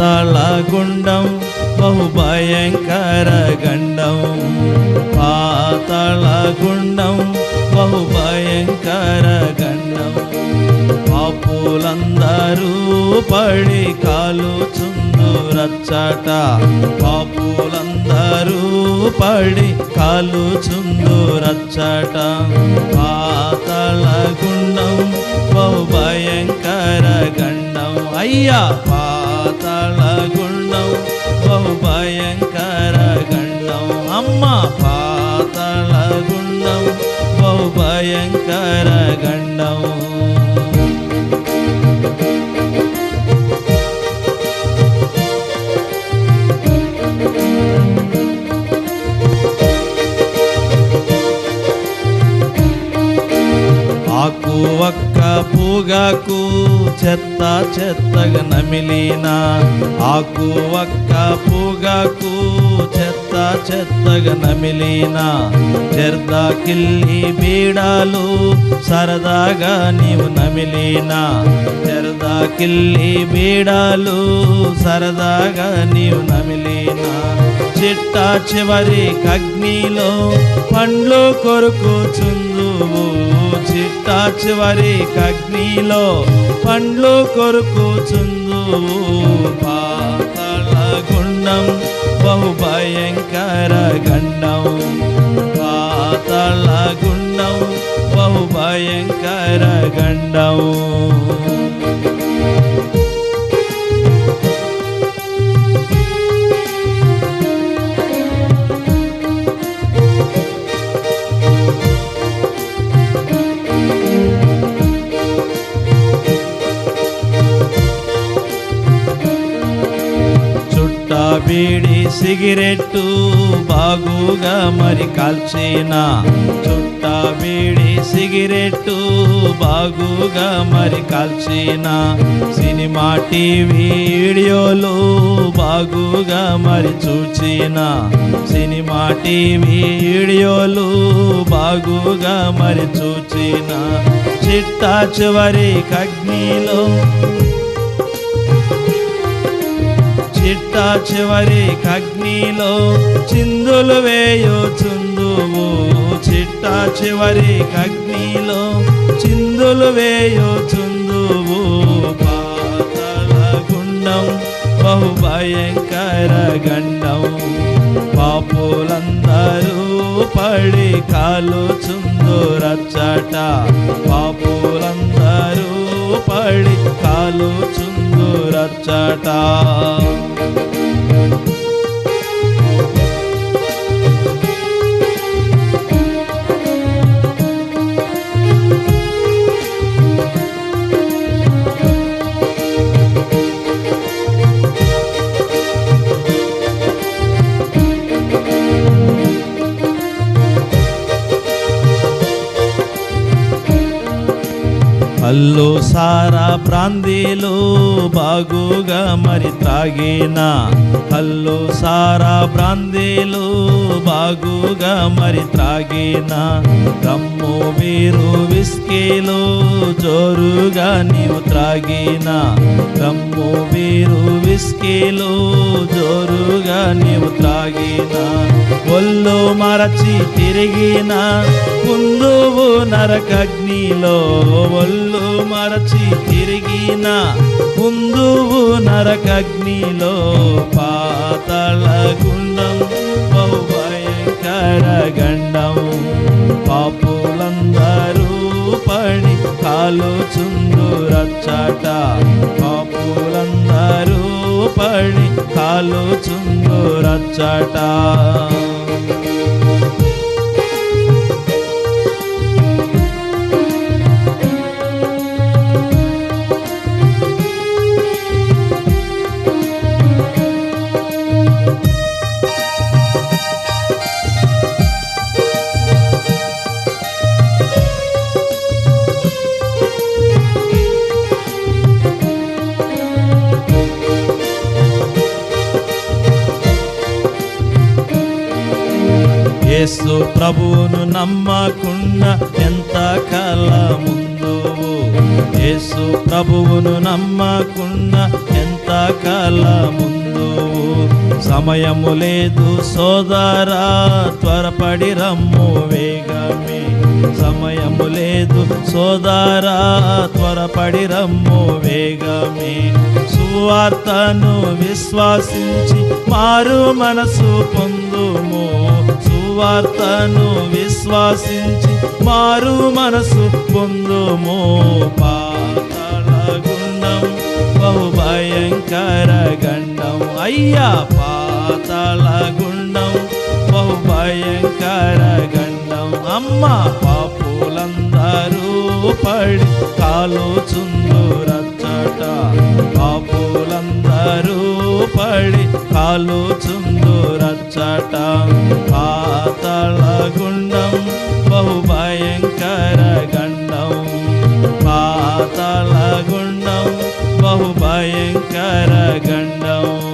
పాతళ గుండం బహు గండం. పాతళ గుండం బహు గండం. పాపులందరూ పడి కాలుచుందు రచ్చట. పాపులందరూ పడి కాలుచుందు రచ్చట. పాతళ గుండం బహు గండం. అయ్యా పా గుండం బహు భయంకర గండం అమ్మ పాతళ గుండం బహు భయంకర గండం ఆకు చెత్త చెత్తగా నమిలిన ఆకు ఒక్క పూగాకు చెత్త చెత్తగా నమిలిన జర్దా కిల్లి బీడాలు సరదాగా నీవు నమిలిన చెరదా కిల్లి బీడాలు సరదాగా నీవు నమిలిన చిట్ట చివరి కగ్నిలో పండ్లు కొరుకుచుందువు చిట్ట చివరి కగ్నిలో పండ్లు కొరుకుచుందు. పాతల గుండం బహుభయంకర గండం. పాతల గుండం బహు భయంకర గండం. బీడి సిగరెట్టు బాగుగా మరి కాల్చిన? చుట్ట బీడి సిగరెట్టు బాగుగా మరి కాల్చిన? సినిమా టీవీ వీడియోలు బాగుగా మరి చూచిన? సినిమా టీవీ వీడియోలు బాగుగా మరి చూచిన? చిట్ట చివరి కగ్నిలో చిట్ట చివరి కగ్నిలో చిందులు వేయుచుందువు చిట్ట చివరి కగ్నిలో చిందులు వేయుచుందువు పాతల గుండం బహు భయంకర గండం. పాపులందరూ పడి కాలుచుందు రచ్చట. పాపులందరూ పడి కాలుచుందు రచ్చట. కల్లు సారా బ్రాందీలు బాగుగా మరి త్రాగిన కల్లు సారా బ్రాందీలు బాగుగా మరి త్రాగిన రమ్ము వీరు విస్కీలు జోరుగా నీవు త్రాగిన? రమ్ము వీరు విస్కీలు జోరుగా నీవు త్రాగిన ఒళ్ళు మరచి తిరిగిన కుందువు నరకగ్నిలో ఒళ్ళు మరచి తిరిగిన కుందువు నరకగ్నిలో పాతళ గుండం బహు భయంకర గండం పాపులందరూ పడి కాలుచుందు రచ్చట. పాపులందరూ పడి కాలుచుందు రచ్చట. యేసు ప్రభువును నమ్మకుండా ఎంత కాలముందు? యేసు ప్రభువును నమ్మకుండా ఎంత కాలముందు? సమయము లేదు సోదరా త్వరపడి రమ్ము వేగమే. సమయము లేదు సోదరా త్వరపడి రమ్ము వేగమే. సువార్తను విశ్వాసించి మారు మనసు పొందుము. సువార్తను విశ్వాసించి మారు మనసు పొందుము. పాతాళ గుండం బహుభయంకర గండం. అయ్యా పాతాళ గుండం బహుభయంకర గండం. అమ్మ పాపులందరూ పడి కాలుచుందు రచ్చట పాపు పడి కాలుచుందు రచ్చట. పాతల గుండం బహుభయంకర గండం. పాతల గుండం బహుభయంకర గండం.